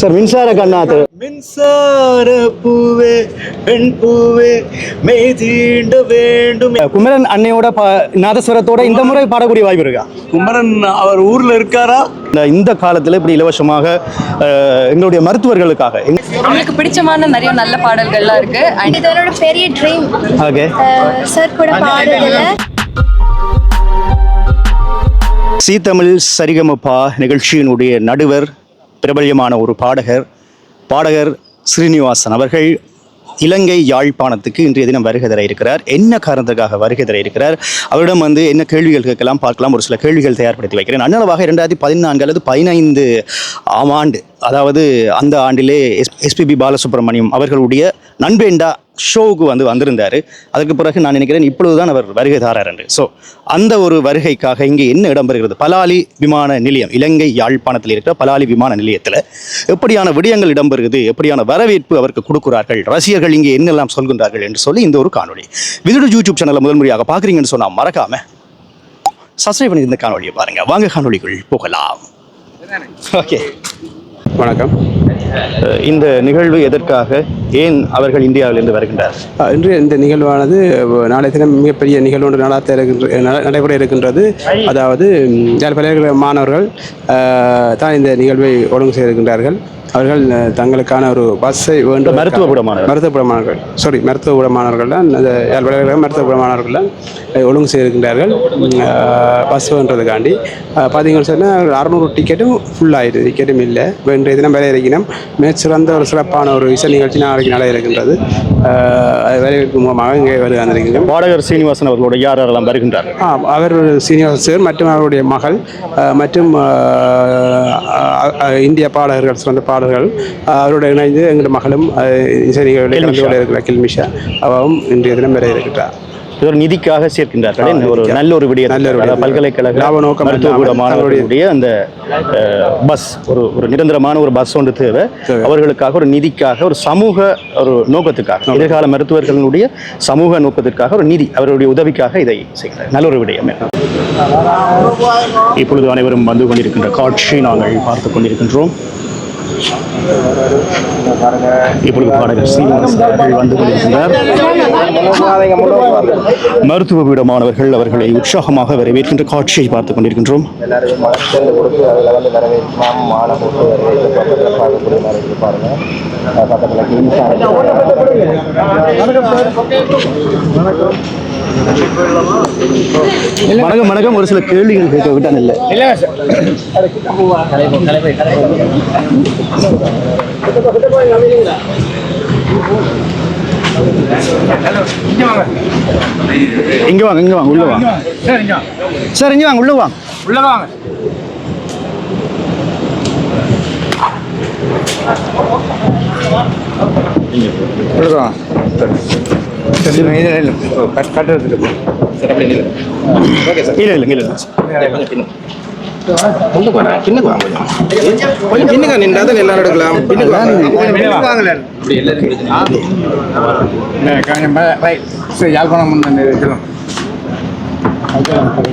Sir மின்சார கண்ணாத்து. மின்சார பூவே பெண் பூவே மெய் தீண்ட வேண்டும். குமரன் அன்னையோட நாதஸ்வரத்தோட இந்த முறை பாடக்கூடிய வாய்ப்பு இருக்கா? குமரன் அவர் ஊர்ல இருக்காரா? இந்த காலத்தில் இப்படி இலவசமாக எங்களுடைய மருத்துவர்களுக்காக. நம்மளுக்கு பிடிச்சமான நிறைய நல்ல பாடல்கள்லாம் இருக்கு. அண்ட் இது என்னோட பெரிய ட்ரீம் ஓகே. சார் கூட பாடுறதுல. சி தமிழ் சரிகமப்பா நிகழ்ச்சியினுடைய நடுவர் பிரபல்யமான ஒரு பாடகர் பாடகர் ஸ்ரீனிவாசன் அவர்கள் இலங்கை யாழ்ப்பாணத்துக்கு இன்றைய தினம் வருகை தர இருக்கிறார். என்ன காரணத்துக்காக வருகை தர இருக்கிறார்? அவரிடம் வந்து என்ன கேள்விகள் கேட்கலாம் பார்க்கலாம். ஒரு சில கேள்விகள் தயார்படுத்தி வைக்கிறேன். அண்ணளவாக இரண்டாயிரத்தி பதினான்கு அல்லது பதினைந்து ஆம் ஆண்டு அதாவது அந்த ஆண்டிலே எஸ் எஸ்பிபி பாலசுப்ரமணியம் அவர்களுடைய நண்பேண்டா ஷோவுக்கு வந்து வந்திருந்தார். அதற்கு பிறகு நான் நினைக்கிறேன் இப்பொழுதுதான் அவர் வருகை தாரார் என்று. ஸோ அந்த ஒரு வருகைக்காக இங்கே என்ன இடம்பெறுகிறது பலாலி விமான நிலையம் இலங்கை யாழ்ப்பாணத்தில் இருக்கிற பலாலி விமான நிலையத்தில் எப்படியான விடயங்கள் இடம்பெறுகிறது எப்படியான வரவேற்பு அவருக்கு கொடுக்கிறார்கள்? ரசிகர்கள் இங்கே என்னெல்லாம் சொல்கின்றார்கள் என்று சொல்லி இந்த ஒரு காணொளி. விதுடு யூடியூப் சேனலை முதல் முறையாக பார்க்குறீங்கன்னு சொன்னால் மறக்காம சப்ஸ்கிரைப் பண்ணி இந்த காணொலியை பாருங்க. வாங்க காணொளிக்குள் போகலாம். ஓகே வணக்கம். இந்த நிகழ்வு எதற்காக ஏன் அவர்கள் இந்தியாவிலிருந்து வருகின்றார்? இன்று இந்த நிகழ்வானது நாளைய தினம் மிகப்பெரிய நிகழ்வு ஒன்று நடாத்த இருக்கின்ற நட- நடைபெற இருக்கின்றது. அதாவது பல்கலைக்கழக மாணவர்கள் தான் இந்த நிகழ்வை ஒழுங்கு செய்திருக்கின்றார்கள். அவர்கள் தங்களுக்கான ஒரு பஸ்ஸை வேண்டும் மருத்துவ. மருத்துவ மாணவர்கள். சாரி மருத்துவ மாணவர்கள் தான் அந்த மருத்துவ மாணவர்கள் தான் ஒழுங்கு செய்திருக்கின்றார்கள். பஸ் வேண்டதுக்காண்டி பார்த்தீங்கன்னு சொன்னால் அறநூறு டிக்கெட்டும் ஃபுல் ஆயிடுது டிக்கெட்டும் இல்லை. இன்றைய தினம் வேலை இருக்கணும் மிகச்சிறந்த ஒரு சிறப்பான ஒரு இசை நிகழ்ச்சி நாளைக்கு நட இருக்கின்றது. அது வரவேற்பு மூலமாக இங்கே வருகை வந்திருக்கின்றோம் பாடகர் சீனிவாசன் அவர்களோட யார் யாரெல்லாம் வருகின்றார்கள் ஆ, அவர் சீனிவாச சார் மற்றும் அவருடைய மகள் மற்றும் இந்திய பாடகர்கள் சிறந்த பாடகர்கள் அஹ், அவரோட இணைந்து எங்களுடைய மகளும் இசை நிகழ்வில் கலந்து கொள்ள இருக்கிற கில்மிஷா அவவும் இன்றைய தினம் வர இருக்கிறார் இது ஒரு நிதிக்காக. சேர்க்கின்றார்கள் ஒரு. நல்ல ஒரு விடயம். பல்கலைக்கழக மருத்துவ அந்த பஸ் ஒரு ஒரு நிரந்தரமான ஒரு பஸ் ஒன்று தேவை. தேவை. அவர்களுக்காக ஒரு நிதிக்காக ஒரு சமூக ஒரு நோக்கத்துக்காக எதிர்கால மருத்துவர்களுடைய சமூக நோக்கத்திற்காக ஒரு நிதி அவருடைய உதவிக்காக இதை செய்கிறார். நல்ல ஒரு விடயம் இப்பொழுது அனைவரும் வந்து கொண்டிருக்கின்ற காட்சி நாங்கள் பார்த்து கொண்டிருக்கின்றோம். இப்படி பாடகர் சீனிவாசன் அவர்கள் வந்து கொண்டிருக்கின்றார் மருத்துவ பீட மாணவர்கள் அவர்களை உற்சாகமாக வரவேற்கின்ற காட்சியை பார்த்துக் கொண்டிருக்கின்றோம். எல்லாருக்கும் வணக்கம் வணக்கம். ஒரு சில கேள்விகள் கேட்க விட்டான் இல்லை. இங்க வாங்க இங்க வாங்க உள்ள வாங்க. சார் இங்க வாங்க. உள்ள வாங்க. உள்ள வாங்க. இல்ல இல்ல. இல்ல. பின்னுங்க நின்றா தான் எல்லாரும் எடுக்கலாம்.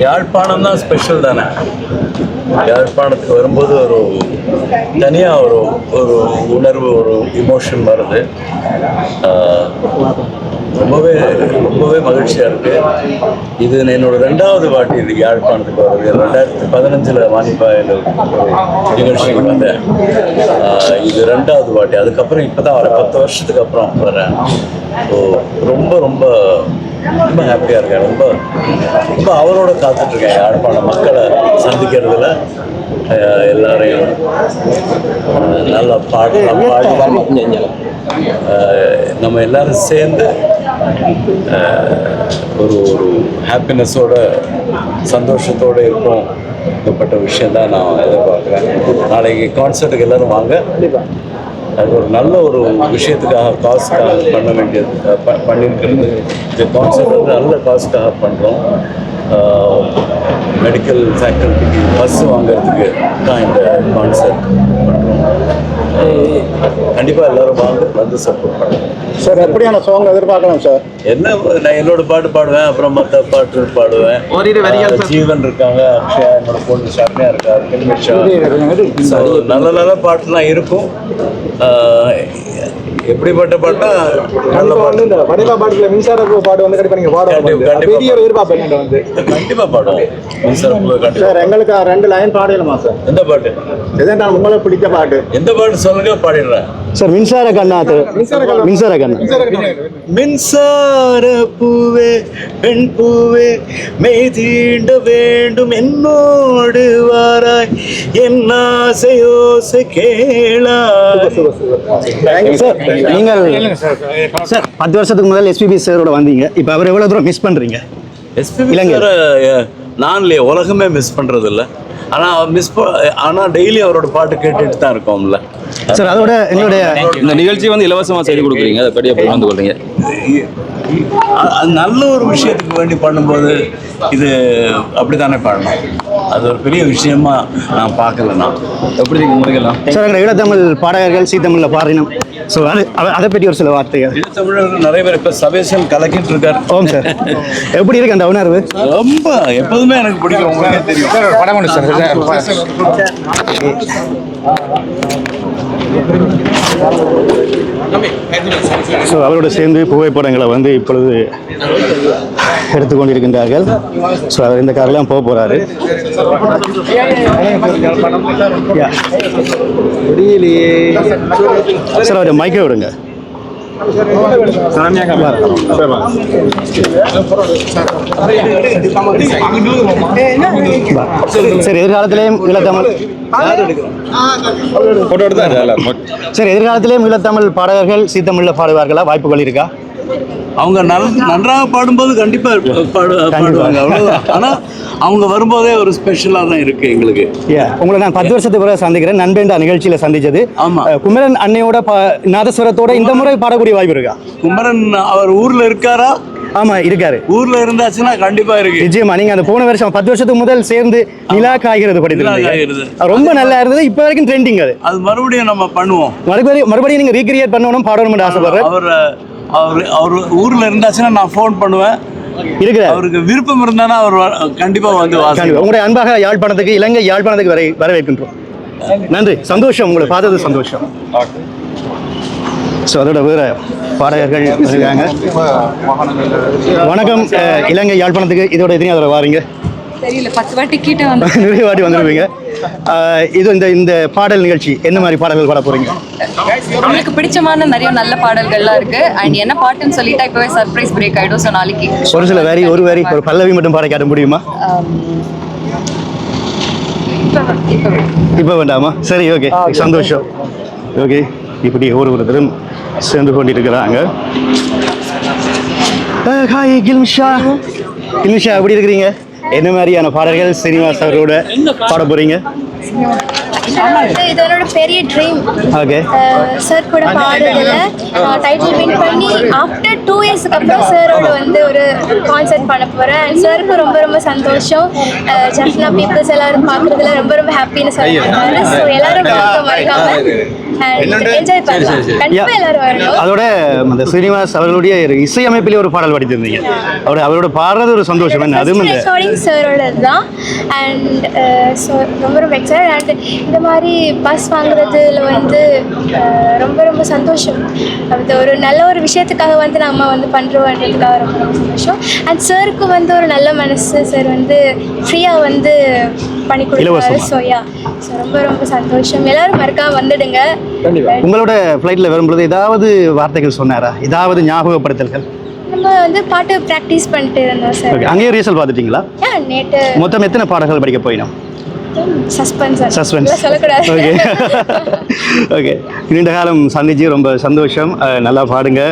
யாழ்ப்பாணம் தான் ஸ்பெஷல் தானே? யாழ்ப்பாணத்துக்கு வரும்போது ஒரு தனியாக ஒரு ஒரு உணர்வு ஒரு இமோஷன் வருது. ரொம்பவே ரொம்பவே மகிழ்ச்சியாக இருக்குது இது என்னோட ரெண்டாவது வாட்டி இது யாழ்ப்பாணத்துக்கு வருது ரெண்டாயிரத்தி பதினஞ்சில் வாணிப்பாயில் நிகழ்ச்சிக்கு வந்தேன். இது ரெண்டாவது வாட்டி. அதுக்கப்புறம் இப்போ தான் வரேன் பத்து வருஷத்துக்கு அப்புறம் வரேன் ஸோ ரொம்ப ரொம்ப ரொம்ப ஹாப்பியாக இருக்கேன். ரொம்ப ரொம்ப அவரோட காத்துட்ருக்கேன் யாழ்ப்பாண மக்களை சந்திக்கிறதுல எல்லாரையும். நல்லா பாடலாம் பாடலாம் நம்ம எல்லாரும் சேர்ந்து ஒரு ஒரு ஹாப்பினஸோட சந்தோஷத்தோடு இருக்கும் இப்படிப்பட்ட விஷயந்தான் நான் எதிர்பார்க்குறேன். நாளைக்கு கான்சர்ட்டுக்கு எல்லாரும் வாங்க. அது ஒரு நல்ல ஒரு விஷயத்துக்காக காசுக்காக பண்ண வேண்டியது ப- பண்ணியிருக்கிறது. இந்த கான்சர்ட் வந்து நல்ல காசுக்காக பண்ணுறோம் மெடிக்கல் ஃபேக்கல்ட்டிக்கு பஸ் வாங்கிறதுக்கு தான் இந்த கான்சர்ட் பண்ணுறோம் கண்டிப்பாக எல்லாரும் வாங்க வந்து சப்போர்ட் பண்ணுங்க சார் எப்படியான சாங் எதிர்பார்க்கலாம் சார்? என்ன நான் என்னோட பாட்டு பாடுவேன் அப்புறம் மற்ற பாட்டு பாடுவேன். ஆஹ் ஜீவன் இருக்காங்க அக்ஷயா என்னோட பொண்ணு ஷர்மியா இருக்கா கில்மிஷா So, நல்ல நல்ல பாட்டுலாம் இருக்கும். எப்படிப்பட்ட பாட்டா? நல்ல பாட்டு. இந்த வடிவா பாட்டுல மின்சார பாட்டு வந்து கண்டிப்பா நீங்க பாடுவோம். பெரிய எதிர்பார்ப்பு வந்து. கண்டிப்பா பாடுவோம். மின்சாரப்பூவே கண்டிப்பா. சார் எங்களுக்கு ரெண்டு லைன் பாடிடலாமா சார்? எந்த பாட்டு? நான் உங்களுக்கு பிடிச்ச பாட்டு. எந்த பாட்டு சொல்லுங்க பாடிடுறேன். சார் மின்சார கண்ணா மின்சார கண்ணா. மின்சார பூவே பெண் பூவே மெய் தீண்ட வேண்டும் என்னோடு வாராய். என் ஆசையோசை கேளாய். சார் நீங்கள் சார். பத்து வருஷத்துக்கு முதல் எஸ்பிபி சாரோட வந்தீங்க. இப்போ அவர் எவ்வளோ தூரம் மிஸ் பண்ணுறீங்க எஸ்பிபி இலங்கை. நான் இல்லையே உலகமே மிஸ் பண்றது இல்ல ஆனா மிஸ் ஆனா டெய்லி அவரோட பாட்டு கேட்டுட்டு தான் இருக்கோம்ல. சார் அதோட எங்களுடைய இந்த நிகழ்ச்சி வந்து இலவசமா செய்து கொடுக்குறீங்க. அதை படி அப்படி வந்து கொள்றீங்க. அது நல்ல ஒரு விஷயத்துக்கு வேண்டி பண்ணும்போது இது அப்படித்தானே பண்ணணும். அது ஒரு பெரிய விஷயமா நான் பார்க்கல நான் எப்படி நீங்க முறைகள்லாம்? சார் எங்கள் ஈழத்தமிழ் பாடகர்கள் சீத்தமிழில் பாடினோம். ஸோ அது அத- பற்றி ஒரு சில வார்த்தைகள். ஈழத்தமிழர்கள் நிறைய பேர் இப்ப சபேசன் கலக்கிட்டு இருக்காரு. ஓம் சார். எப்படி இருக்கு அந்த உணர்வு? ரொம்ப எப்போதுமே எனக்கு பிடிக்கும். உங்களுக்கே தெரியும். ஸோ அவரோட சேர்ந்து புகைப்படங்களை வந்து இப்பொழுது எடுத்துக்கொண்டிருக்கின்றார்கள். ஸோ அவர் இந்த காரெல்லாம் போக போகிறாரு சார் அவரை மைக்கை விடுங்க. சரி எதிர்காலத்திலேயும் ஈழத்தமிழ் சரி எதிர்காலத்திலேயும் ஈழத்தமிழ் பாடகர்கள் சீத்தமிழில் பாடுவார்களா? வாய்ப்புகள் இருக்கா? அவங்க நன்றாக பாடும்போது கண்டிப்பா பாடு பாடுவாங்க அவ்வளவுதான். ஆனா அவங்க வரும்போதே ஒரு ஸ்பெஷலா தான் இருக்கு எங்களுக்கு. உங்களை நான் பத்து வருஷத்துக்கு பிறகு சந்திக்கிறேன். நண்பேண்டா நிகழ்ச்சியில சந்திச்சது. ஆமா. குமரன் அன்னையோட பா- நாதஸ்வரத்தோட இந்த முறை பாடக்கூடிய வாய்ப்பு இருக்கா? குமரன் அவர் ஊர்ல இருக்காரா? ஆமா இருக்காரு. ஊர்ல இருந்தாச்சுன்னா கண்டிப்பா இருக்கு. நிச்சயமா நீங்க அந்த போன வருஷம் பத்து வருஷத்துக்கு முதல் சேர்ந்து நிலா காய்கிறது. அது ரொம்ப நல்லா இருந்தது. இப்ப வரைக்கும் ட்ரெண்டிங் அது. அது மறுபடியும் நம்ம பண்ணுவோம். மறுபடியும் மறுபடியும் நீங்க ரீக்ரியேட் பண்ணணும் பாடணும்னு ஆசைப்படுறேன். அவர் அவர் அவர் ஊர்ல இருந்தாச்சுன்னா நான் ஃபோன் பண்ணுவேன். இருக்கிறார். அவருக்கு விருப்பம் இருந்தானா அவர் வ- கண்டிப்பா வந்து உங்களுடைய அன்பாக யாழ்ப்பாணத்துக்கு இலங்கை யாழ்ப்பாணத்துக்கு வரை வரவேற்கின்றோம். நன்றி. சந்தோஷம் உங்களை பார்த்தது சந்தோஷம். ஸோ அதோட வேற பாடகர்கள் இருக்காங்க வணக்கம். இலங்கை யாழ்ப்பாணத்துக்கு இதோட எத்தனை அதில் வாரீங்க? தெரியல பத்து வாட்டி கிட்ட வந்து நிறைய வாட்டி வந்துருவீங்க. இது இந்த இந்த பாடல் நிகழ்ச்சி என்ன மாதிரி பாடல்கள் பாட போறீங்க? நம்மளுக்கு பிடிச்சமான நிறைய நல்ல பாடல்கள்லாம் இருக்கு. அண்ட் என்ன பாட்டுன்னு சொல்லிட்டா இப்பவே சர்ப்ரைஸ் பிரேக் ஆயிடும். ஸோ நாளைக்கு ஒரு சில வரி ஒரு வரி ஒரு பல்லவி மட்டும் பாட காட்ட முடியுமா? இப்ப இப்ப வேண்டாமா? சரி ஓகே சந்தோஷம். ஓகே இப்படி ஒரு ஒருத்தரும் சேர்ந்து கொண்டிருக்கிறாங்க. ஹாய் கில்மிஷா. கில்மிஷா எப்படி இருக்கிறீங்க? என்ன மாதிரியான பாடல்கள் சீனிவாஸ் அவரோட பாட போறீங்க? வந்து இது என்னோட பெரிய ட்ரீம் ஓகே சார் கூட பாடுறதுல டைட்டில் வின் பண்ணி ஆஃப்டர் டூ இயர்ஸ்க்கு அப்புறம் சாரோட வந்து ஒரு கான்சர்ட் பண்ண போகிறேன் அண்ட் சாருக்கு ரொம்ப ரொம்ப சந்தோஷம். ஜஃப்னா பீப்புள்ஸ் எல்லாரும் பார்க்குறதுல ரொம்ப ரொம்ப ஹாப்பின்னு சொல்லியிருக்காரு ஸோ எல்லாரும் பார்க்க மறக்காம அண்ட் என்ஜாய் பண்ணலாம். கண்டிப்பாக எல்லாரும் வரணும். அதோட அந்த சீனிவாஸ் அவர்களுடைய இசையமைப்பிலே ஒரு பாடல் படித்திருந்தீங்க. அவரோட அவரோட பாடுறது ஒரு சந்தோஷம். என்ன அதுவும் இந்த சாரோட தான் அண்ட் ரொம்ப ரொம்ப எக்ஸைட் அண்ட் இந்த மாதிரி பஸ் வாங்குறதுல வந்து ரொம்ப ரொம்ப சந்தோஷம். அது ஒரு நல்ல ஒரு விஷயத்துக்காக வந்து நம்ம வந்து பண்ணுறோன்றதுக்காக ரொம்ப ரொம்ப சந்தோஷம். அண்ட் சாருக்கு வந்து ஒரு நல்ல மனசு சார் வந்து ஃப்ரீயாக வந்து பண்ணி கொடுத்தாரு. ஸோ யா ஸோ ரொம்ப ரொம்ப சந்தோஷம். எல்லாரும் மறக்காம வந்துடுங்க. உங்களோட ஃப்ளைட்டில் வரும்பொழுது ஏதாவது வார்த்தைகள் சொன்னாரா? ஏதாவது ஞாபகப்படுத்தல்கள்? நம்ம வந்து பாட்டு ப்ராக்டிஸ் பண்ணிட்டு இருந்தோம் சார் அங்கேயும் ரீசல் பார்த்துட்டீங்களா? நேற்று மொத்தம் எத்தனை பாடல்கள் படிக்க போயினோம்? சஸ்பென்ஸ் சஸ்பென்ஸ் சொல்லக்கூடாது ஓகே ஓகே நீண்ட காலம் சந்திச்சு ரொம்ப சந்தோஷம். நல்லா பாடுங்க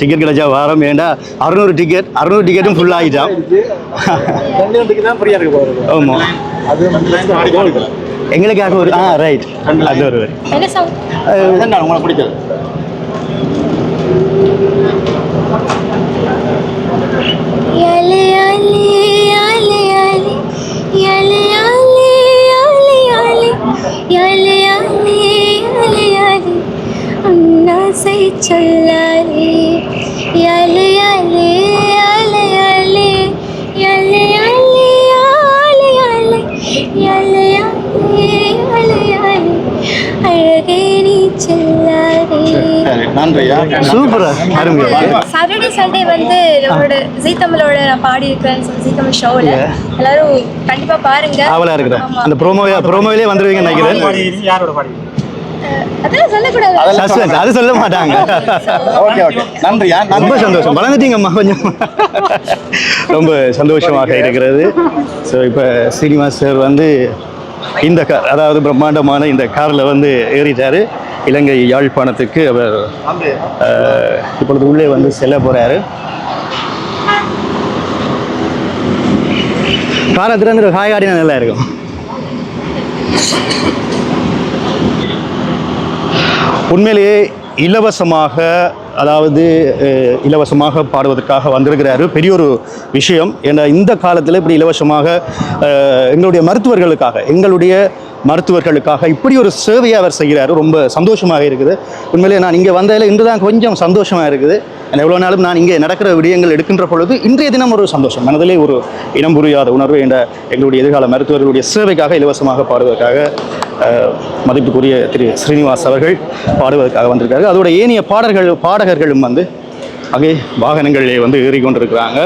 டிக்கெட் கிடைச்சா வாரம். ஏண்டா அறுநூறு டிக்கெட் அறுநூறு டிக்கெட்டும் ஃபுல் ஆகிட்டான். ஆமாம் அது எங்களுக்காக ஒரு ஆ ரைட் அது ஒரு உங்களுக்கு பிடிச்சது யாலே நன்றியா? சூப்பரா. அருமையா சாட்டர்டே சண்டே வந்து நம்மளோட ஜீ தமிழோட நான் பாடி இருக்கேன் ஜீ தமிழ் ஷோவில் எல்லாரும் கண்டிப்பா பாருங்க. ஆவலா இருக்கிறேன் ஆமா. அந்த ப்ரோமோ ப்ரோமோவிலே வந்துருவீங்கன்னு நினைக்கிறேன். அதெல்லாம் சொல்லக்கூடாது. Suspense, அது சொல்ல மாட்டாங்க. Okay okay. நன்றியா? ரொம்ப சந்தோஷம். வளர்ந்துட்டீங்கம்மா கொஞ்சம். ரொம்ப சந்தோஷமாக இருக்கிறது. ஸோ இப்போ ஸ்ரீனிவாஸ் சார் வந்து இந்த கார் அதாவது பிரம்மாண்டமான இந்த காரில் வந்து ஏறிட்டாரு. இலங்கை யாழ்ப்பாணத்துக்கு அவர் இப்பொழுது உள்ளே வந்து செல்ல போகிறாரு காரை திறந்து காய்காடினா நல்லா இருக்கும். உண்மையிலேயே இலவசமாக அதாவது இலவசமாக பாடுவதற்காக வந்திருக்கிறாரு. பெரிய ஒரு விஷயம். ஏன்னா இந்த காலத்தில் இப்படி இலவசமாக எங்களுடைய மருத்துவர்களுக்காக எங்களுடைய மருத்துவர்களுக்காக இப்படி ஒரு சேவையை அவர் செய்கிறாரு. ரொம்ப சந்தோஷமாக இருக்குது. உண்மையிலே நான் இங்கே வந்ததில் இன்று தான் கொஞ்சம் சந்தோஷமாக இருக்குது. ஏன்னா எவ்வளோ நாளும் நான் இங்கே நடக்கிற விடயங்கள் எடுக்கின்ற பொழுது இன்றைய தினம் ஒரு சந்தோஷம். மனதிலே ஒரு இனம் புரியாத உணர்வு என்ற எங்களுடைய எதிர்கால மருத்துவர்களுடைய சேவைக்காக இலவசமாக பாடுவதற்காக மதிப்புக்குரிய திரு ஸ்ரீனிவாஸ் அவர்கள் பாடுவதற்காக வந்திருக்காரு. அதோட ஏனைய பாடல்கள் பாடகர்களும் வந்து அங்கே வாகனங்களிலே வந்து ஏறிக்கொண்டிருக்கிறாங்க.